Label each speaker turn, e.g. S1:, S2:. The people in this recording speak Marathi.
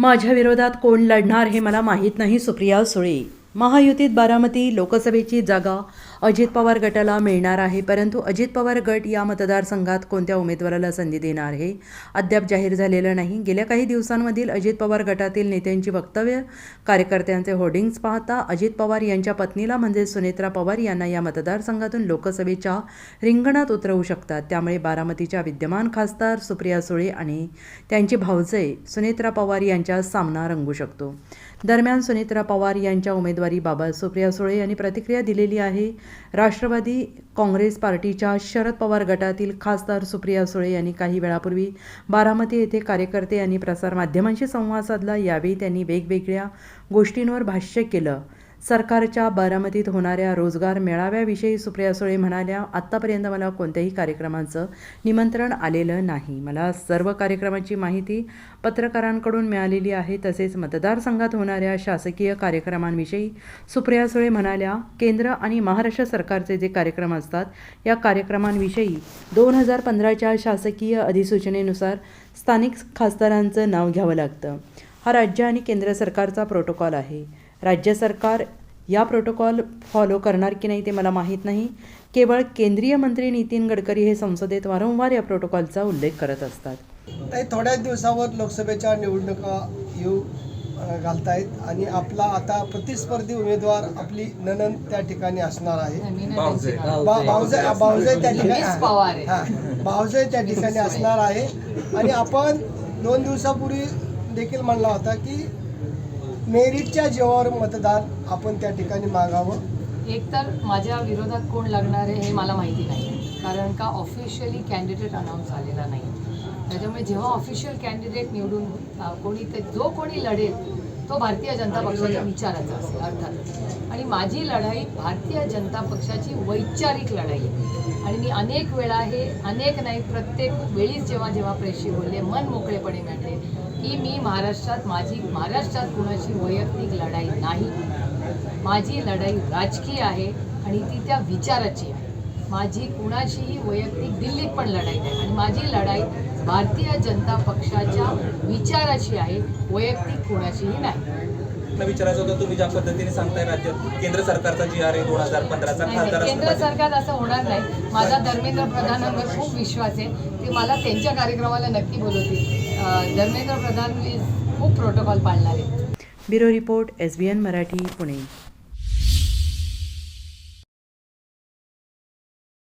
S1: माझ्या विरोधात कोण लढणार हे मला माहीत नाही सुप्रिया सुळे. महायुतीत बारामती लोकसभेची जागा अजित पवार गटाला मिळणार आहे. परंतु अजित पवार गट या मतदारसंघात कोणत्या उमेदवाराला संधी देणार हे अद्याप जाहीर झालेलं नाही. गेल्या काही दिवसांमधील अजित पवार गटातील नेत्यांची वक्तव्य कार्यकर्त्यांचे होर्डिंग्ज पाहता अजित पवार यांच्या पत्नीला म्हणजे सुनेत्रा पवार यांना या मतदारसंघातून लोकसभेच्या रिंगणात उतरवू शकतात. त्यामुळे बारामतीच्या विद्यमान खासदार सुप्रिया सुळे आणि त्यांची भावजय सुनेत्रा पवार यांच्या सामना रंगू शकतो. दरम्यान सुनेत्रा पवार यांच्या उमेदवार उमेदवारीबाबत सुप्रिया सुळे यांनी प्रतिक्रिया दिलेली आहे. राष्ट्रवादी काँग्रेस पार्टीच्या शरद पवार गटातील खासदार सुप्रिया सुळे यांनी काही वेळापूर्वी बारामती येथे कार्यकर्ते आणि प्रसारमाध्यमांशी संवाद साधला. यावेळी त्यांनी वेगवेगळ्या गोष्टींवर भाष्य केलं. सरकारच्या बारामतीत होणाऱ्या रोजगार मेळाव्याविषयी सुप्रिया सुळे म्हणाल्या आत्तापर्यंत मला कोणत्याही कार्यक्रमाचं निमंत्रण आलेलं नाही. मला सर्व कार्यक्रमाची माहिती पत्रकारांकडून मिळालेली आहे. तसेच मतदारसंघात होणाऱ्या शासकीय कार्यक्रमांविषयी सुप्रिया सुळे म्हणाल्या केंद्र आणि महाराष्ट्र सरकारचे जे कार्यक्रम असतात या कार्यक्रमांविषयी दोन हजार पंधराच्या शासकीय अधिसूचनेनुसार स्थानिक खासदारांचं नाव घ्यावं लागतं. हा राज्य आणि केंद्र सरकारचा प्रोटोकॉल आहे. राज्य सरकार या प्रोटोकॉल फॉलो करणार की नाही ते मला माहीत नाही. केवळ केंद्रीय मंत्री नितीन गडकरी हे संसदेत वारंवार या प्रोटोकॉलचा उल्लेख करत असतात.
S2: काही थोड्याच दिवसावर लोकसभेच्या निवडणुका येऊ अ, घालतायत आणि आपला आता प्रतिस्पर्धी उमेदवार आपली ननन त्या ठिकाणी असणार आहे.
S3: भाऊजे.
S2: बा- भाऊजे भाऊजे. त्या ठिकाणी. हा, भाऊजे त्या ठिकाणी असणार आहे. आणि आपण दोन दिवसापूर्वी देखील म्हणला होता की मेरिटच्या जीवावर मतदान आपण त्या ठिकाणी मागावं.
S4: एकतर माझ्या विरोधात कोण लागणार आहे हे मला माहिती नाही कारण का ऑफिशियली कॅन्डिडेट अनाऊन्स झालेला नाही. त्याच्यामुळे जेव्हा ऑफिशियल कॅन्डिडेट निवडून कोणी ते जो कोणी लढेल तो भारतीय जनता पक्षाच्या विचाराचा असेल अर्थात आणि माझी लढाई भारतीय जनता पक्षाची वैचारिक लढाई आहे. आणि मी अनेक वेळा हे अनेक नाही प्रत्येक वेळीच जेव्हा जेव्हा प्रेशी बोलले मन मोकळेपणे म्हणले की मी महाराष्ट्रात माझी महाराष्ट्रात कुणाची वैयक्तिक लढाई नाही. माझी लढाई राजकीय आहे आणि ती त्या विचाराची आहे. माझी कुणाशीही वैयक्तिक दिल्लीत पण लढाई नाही. आणि माझी लढाई भारतीय जनता पक्षाच्या विचाराची आहे वैयक्तिक कुणाशीही नाही.
S3: विचारायचं होतं तुम्ही ज्या पद्धतीने सांगताय राज्यात? केंद्र सरकारचा जी आर आहे दोन हजार पंधराचा खासदार
S4: केंद्र
S3: पाहिजे.
S4: सरकार असं होणार नाही. माझा धर्मेंद्र प्रधानांवर खूप विश्वास आहे. ते मला त्यांच्या कार्यक्रमाला नक्की बोलवतील. धर्मेंद्र प्रधान प्लीज खूप प्रोटोकॉल पाळणार. आहेत
S1: bureau report S B N Marathi Pune.